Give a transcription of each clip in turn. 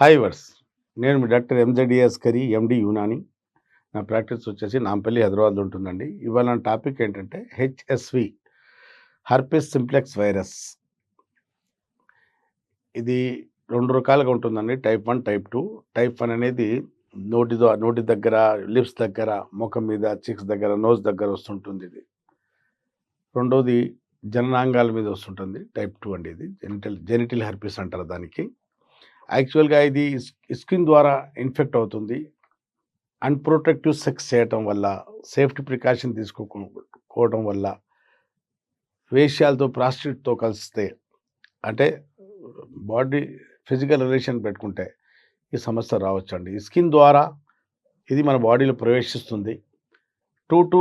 Hi వర్స్ నేను మీ డాక్టర్ ఎంజెడిఎస్ కరీ ఎండి యూనాని నా ప్రాక్టీస్ వచ్చేసి నాంపల్లి హైదరాబాద్ ఉంటుందండి. ఇవాళ నా టాపిక్ ఏంటంటే హెచ్ఎస్వి హర్పిస్ సింప్లెక్స్ వైరస్. ఇది రెండు రకాలుగా ఉంటుందండి. Type one type two type one అనేది నోటి నోటి దగ్గర లిప్స్ దగ్గర ముఖం మీద చిక్స్ దగ్గర నోస్ దగ్గర వస్తుంటుంది ఇది. రెండోది జననాంగాల మీద వస్తుంటుంది. టైప్ టూ అండి ఇది. జెనిటల్ జెనిటల్ హెర్పిస్ అంటారు దానికి. యాక్చువల్గా ఇది స్కిన్ ద్వారా ఇన్ఫెక్ట్ అవుతుంది. అన్ప్రొటెక్టివ్ సెక్స్ చేయటం వల్ల సేఫ్టీ ప్రికాషన్ తీసుకోకపోవడం వల్ల వేష్యాలతో ప్రాస్టిట్యూట్తో కలిస్తే అంటే బాడీ ఫిజికల్ రిలేషన్ పెట్టుకుంటే ఈ సమస్య రావచ్చండి. ఈ స్కిన్ ద్వారా ఇది మన బాడీలో ప్రవేశిస్తుంది. టూ టు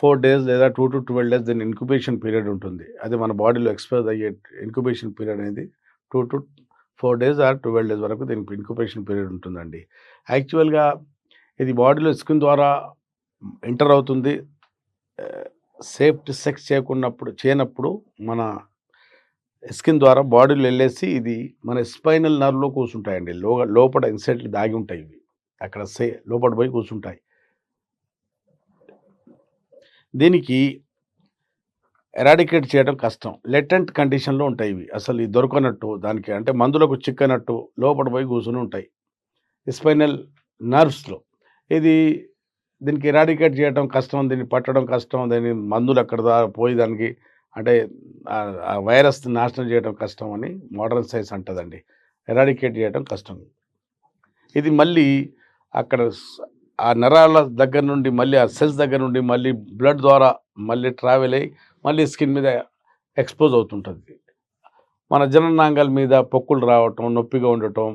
ఫోర్ డేస్ లేదా టూ టు ట్వెల్వ్ డేస్ దీని ఇంక్యుబేషన్ పీరియడ్ ఉంటుంది. అది మన బాడీలో ఎక్స్పైర్ అయ్యే ఇంక్యుబేషన్ పీరియడ్ అనేది two to four days or twelve days వరకు దీనికి ఇన్క్యుబేషన్ పీరియడ్ ఉంటుందండి. యాక్చువల్గా ఇది బాడీలో స్కిన్ ద్వారా ఎంటర్ అవుతుంది. సేఫ్టీ సెక్స్ చేయకున్నప్పుడు చేయనప్పుడు మన స్కిన్ ద్వారా బాడీలో వెళ్ళేసి ఇది మన స్పైనల్ నర్వ్లో కూర్చుంటాయండి. లో లోపల ఇన్సైడ్ దాగి ఉంటాయి ఇవి. అక్కడ సే లోపల పోయి కూర్చుంటాయి. దీనికి ఎరాడికేట్ చేయడం కష్టం. లెటెంట్ కండిషన్లో ఉంటాయి ఇవి. అసలు ఇది దొరకనట్టు దానికి అంటే మందులకు చిక్కనట్టు లోపల పోయి కూర్చుని ఉంటాయి. స్పైనల్ నర్వ్స్లో. ఇది దీనికి ఎరాడికేట్ చేయడం కష్టం దీన్ని పట్టడం కష్టం దీని మందులు అక్కడ పోయి దానికి అంటే ఆ- వైరస్ నాశనం చేయడం కష్టం అని మోడర్న్ సైన్స్ అంటుందండి. ఎరాడికేట్ చేయడం కష్టం. ఇది మళ్ళీ అక్కడ ఆ నరాల దగ్గర నుండి మళ్ళీ ఆ సెల్స్ దగ్గర నుండి మళ్ళీ బ్లడ్ ద్వారా మళ్ళీ ట్రావెల్ అయ్యి మళ్ళీ స్కిన్ మీద ఎక్స్పోజ్ అవుతుంటుంది. మన జననాంగాల మీద పొక్కులు రావటం నొప్పిగా ఉండటం.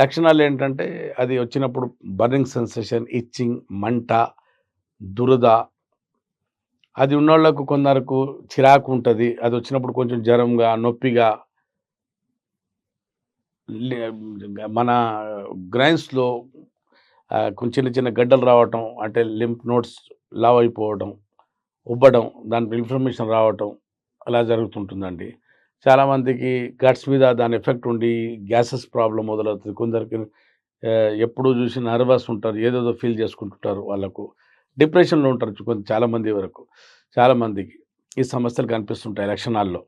లక్షణాలు ఏంటంటే అది వచ్చినప్పుడు బర్నింగ్ సెన్సేషన్ ఇచ్చింగ్ మంట దురద. అది ఉన్నోళ్ళకు కొందరకు చిరాకు ఉంటుంది. అది వచ్చినప్పుడు కొంచెం జ్వరంగా నొప్పిగా. మన గ్రైన్స్లో కొంచెం చిన్న చిన్న గడ్డలు రావటం అంటే లింప్ నోట్స్ లావ్ అయిపోవడం ఉబ్బడం దాని ఇన్ఫర్మేషన్ రావటం అలా జరుగుతుంటుందండి. చాలామందికి గట్స్ మీద దాని ఎఫెక్ట్ ఉండి గ్యాసెస్ ప్రాబ్లం మొదలవుతుంది. కొందరికి ఎప్పుడూ ఎప్పుడు చూసి నర్వస్ ఉంటారు ఏదేదో ఫీల్ చేసుకుంటుంటారు వాళ్ళకు. డిప్రెషన్లో ఉంటారు కొంత చాలామంది వరకు. చాలామందికి ఈ సమస్యలు కనిపిస్తుంటాయి లక్షణాల్లో.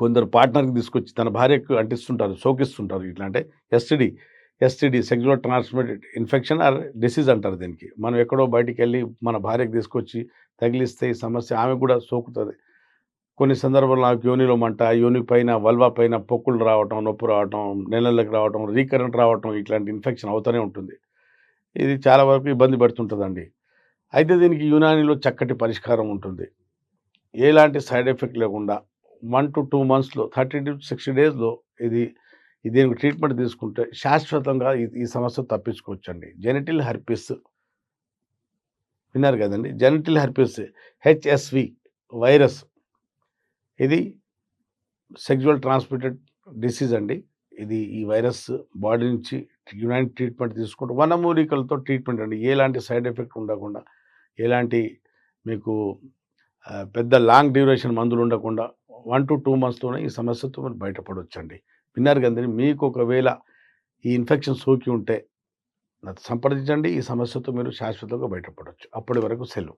కొందరు పార్ట్నర్కి తీసుకొచ్చి తన భార్యకు అంటిస్తుంటారు సోకిస్తుంటారు ఇట్లా అంటే STD STD sexual transmitted infection or disease అంటారు దీనికి. మనం ఎక్కడో బయటికి వెళ్ళి మన భార్యకు తీసుకొచ్చి తగిలిస్తే ఈ సమస్య ఆమె కూడా సోకుతుంది. కొన్ని సందర్భాల్లో నాకు యోనిలో మంట యోని పైన వల్వా పైన పొక్కులు రావటం నొప్పి రావటం నెలలకు రావటం రీకరెంట్ రావటం ఇట్లాంటి ఇన్ఫెక్షన్ అవుతూనే ఉంటుంది. ఇది చాలా వరకు ఇబ్బంది పెడుతుంటుందండి. అయితే దీనికి యునానిలో చక్కటి పరిష్కారం ఉంటుంది. ఎలాంటి సైడ్ ఎఫెక్ట్ లేకుండా వన్ టు టూ మంత్స్లో థర్టీ టు సిక్స్టీ డేస్లో ఇది దీనికి ట్రీట్మెంట్ తీసుకుంటే శాశ్వతంగా ఈ సమస్య తప్పించుకోవచ్చండి. జెనటిల్ హెర్పిస్ విన్నారు కదండి? Genital herpes HSV virus. ఇది సెక్జువల్ ట్రాన్స్మిటెడ్ డిసీజ్ అండి. ఇది ఈ వైరస్ బాడీ నుంచి యునైట్ ట్రీట్మెంట్ తీసుకుంటూ వనమూలికలతో ట్రీట్మెంట్ అండి. ఎలాంటి సైడ్ ఎఫెక్ట్ ఉండకుండా ఎలాంటి మీకు పెద్ద లాంగ్ డ్యూరేషన్ మందులు ఉండకుండా వన్ టు టూ మంత్స్లోనే ఈ సమస్యతో మీరు బయటపడవచ్చండి విన్నారు కదండి మీకు ఒకవేళ ఈ ఇన్ఫెక్షన్ సోకి ఉంటే సంప్రదించండి. ఈ సమస్యతో మీరు శాశ్వతంగా బయటపడవచ్చు అప్పటి వరకు సెలవు.